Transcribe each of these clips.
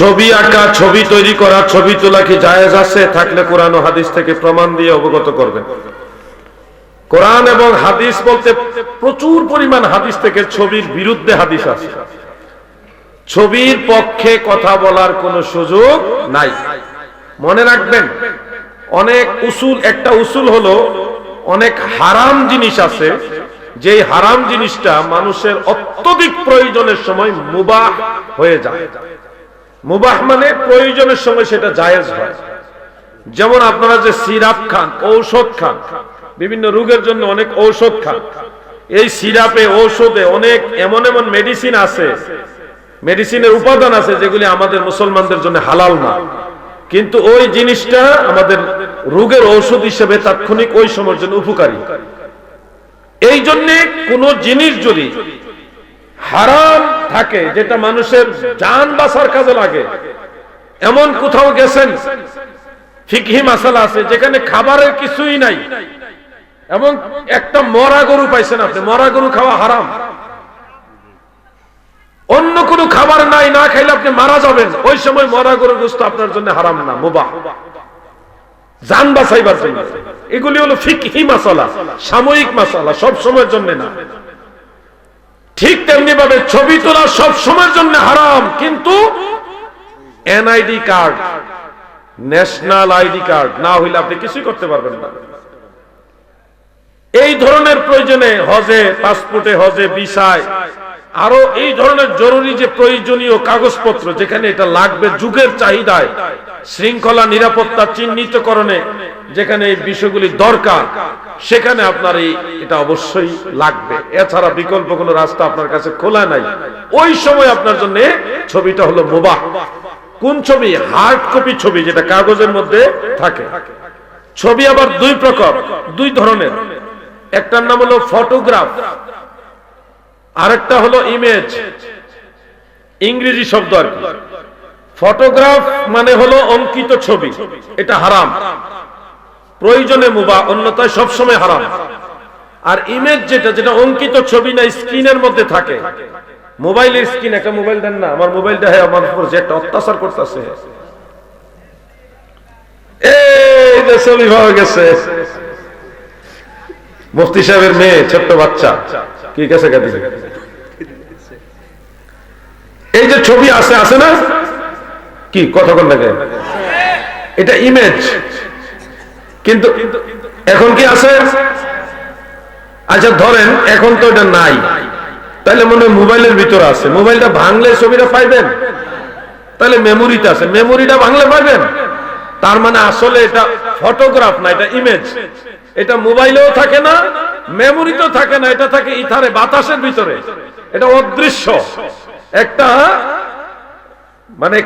ছবি আঁকা, ছবি তৈরি করা, ছবি তোলা কি জায়েজ আছে? থাকলে কোরআন ও হাদিস থেকে প্রমাণ দিয়ে অবগত করবেন। কোরআন এবং হাদিস বলতে প্রচুর পরিমাণ হাদিস থেকে ছবির বিরুদ্ধে হাদিস আছে। ছবির পক্ষে কথা বলার কোনো সুযোগ নাই। মনে রাখবেন, অনেক উসুল, একটা উসুল হলো, অনেক হারাম জিনিস আছে, যেই হারাম জিনিসটা মানুষের অত্যধিক প্রয়োজনের সময় মুবাহ হয়ে যায়। মুবাহ মানে প্রয়োজনের সময় সেটা জায়েজ হয়। যেমন আপনারা যে সিরাপ খান, ঔষধ খান, বিভিন্ন রোগের জন্য অনেক ঔষধ খান। এই সিরাপে, ঔষধে অনেক এমন এমন মেডিসিন আছে মেডিসিনের উপাদান আছে যেগুলি আমাদের মুসলমানদের জন্য হালাল না। কিন্তু ওই জিনিসটা আমাদের রোগের ঔষধ হিসেবে তাৎক্ষণিক ওই সময়ের জন্য উপকারী। এই জন্যে কোন জিনিস যদি হারাম থাকে, যেটা মানুষের জান বাঁচার কাজে লাগে। এমন কোথাও গেছেন? ফিকহি মাসালা আছে, যেখানে খাবারের কিছুই নাই। এবং একটা মরা গরু পাইছেন আপনি, মরা গরু খাওয়া হারাম। অন্য কোনো খাবার নাই, না খাইলে আপনি মারা যাবেন। ওই সময় মরা গরু গোস্ত আপনার জন্য হারাম না, মুবাহ। জান বাঁচাইবার জন্য। এগুলি হলো ফিকহি মাসালা, সাময়িক মাসালা, সব সময়ের জন্য না। ঠিক তেমনি ভাবে ছবি তোলা সব সময়ের জন্য হারাম, কিন্তু NID card national ID card না হইলে আপনি কিছুই করতে পারবেন না। এই ধরনের প্রয়োজনে হজে পাসপোর্টে হজে, ভিসায়, আরও এই ধরনের জরুরি যে প্রয়োজনীয় কাগজপত্র যেখানে এটা লাগবে, যুগের চাহিদায় শৃঙ্খলা নিরাপত্তা চিহ্নিতকরণে যেখানে এই বিষয়গুলি দরকার, সেখানে আপনার এই এটা অবশ্যই লাগবে। এছাড়া বিকল্প কোনো রাস্তা আপনার কাছে খোলা নাই। ওই সময় আপনার জন্য ছবিটা হলো মোবাহ। কোন ছবি? হার্ড কপি ছবি যেটা কাগজের মধ্যে থাকে। ছবি আবার দুই প্রকার, দুই ধরনের। একটার নাম হলো ফটোগ্রাফ, আরেকটা হলো ইমেজ। ইংরেজি শব্দ আর কি। ফটোগ্রাফ মানে হলো অঙ্কিত ছবি। এটা হারাম। প্রয়োজনে মুবা অন্যতায় সবসময় হারাম। আর ইমেজ যেটা যেটা অঙ্কিত ছবি না, স্ক্রিনের মধ্যে থাকে। মোবাইলের স্ক্রিন, একটা মোবাইল দেন না, আমার মোবাইলটা হ্যাঁ আমার উপর যে একটা অত্যাচার করতেছে। মুফতি সাহেবের মেয়ে, ছোট্ট বাচ্চা। কি গেছে এই যে ছবি আছে আছে না? কি কতক্ষণ লাগে এটা ইমেজ কিন্তু এখন কি আছে? আচ্ছা ধরেন, এখন তো এটা নাই। তাহলে মনে হয় মোবাইলের ভিতরে আছে। মোবাইলটা ভাঙলে ছবিটা পাইবেন? তাহলে মেমোরিতে আছে। মেমোরিটা ভাঙলে পাইবেন? তার মানে আসলে এটা ফটোগ্রাফ না, এটা ইমেজ এটা মোবাইলেও থাকে না মেমোরিতেও থাকে না, এটা থাকে ইথারে, বাতাসের ভিতরে। এটা অদৃশ্য। একটা মানে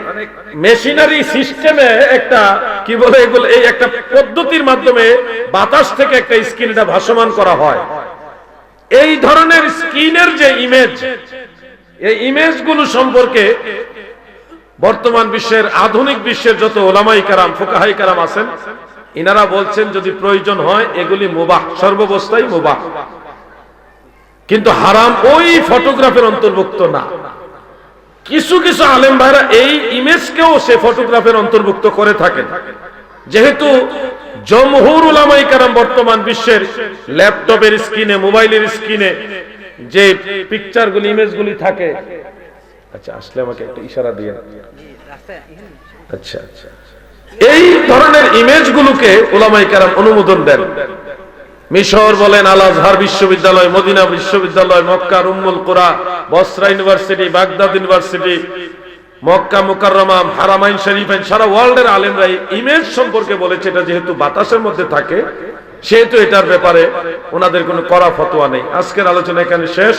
মেশিনারি সিস্টেমে একটা, কি বলে এগুলো, এই একটা পদ্ধতির মাধ্যমে বাতাস থেকে একটা স্ক্রিনটা ভাসমান করা হয়। এই ধরনের স্ক্রিনের যে ইমেজ এই ইমেজগুলো সম্পর্কে বর্তমান বিশ্বের, আধুনিক বিশ্বের যত ওলামাই কারাম, ফোকাহাই কারাম আছেন, ইনারা বলছেন যদি প্রয়োজন হয়, এগুলি মুবাহ সর্বাবস্থায় মুবাহ। কিন্তু হারাম ওই ফটোগ্রাফের অন্তর্ভুক্ত না। কিছু কিছু আলেম ভাইরা এই ইমেজকেও সে ফটোগ্রাফের অন্তর্ভুক্ত করে থাকেন। যেহেতু জমহুর উলামাই কারাম বর্তমান বিশ্বের ল্যাপটপের স্ক্রিনে, মোবাইলের স্ক্রিনে যে পিকচারগুলি ইমেজগুলি থাকে। আচ্ছা আসলে আমাকে একটা ইশারা দিয়ে আচ্ছা আচ্ছা এই ধরনের ইমেজগুলোকে ওলামাই কারাম অনুমোদন দেন। মিশর বলেন আল আজহার বিশ্ববিদ্যালয়, মদিনা বিশ্ববিদ্যালয়, Mecca Ummul Qura, Basra university, Baghdad university, Mecca Mukarramah, হারামাইন শরীফাইন সারা ওয়ার্ল্ডের আলেমরা ইমেজ সম্পর্কে বলেছে, এটা যেহেতু বাতাসের মধ্যে থাকে, সেহেতু এটার ব্যাপারে ওনাদের কোনো করা ফতোয়া নেই। আজকের আলোচনা এখানে শেষ।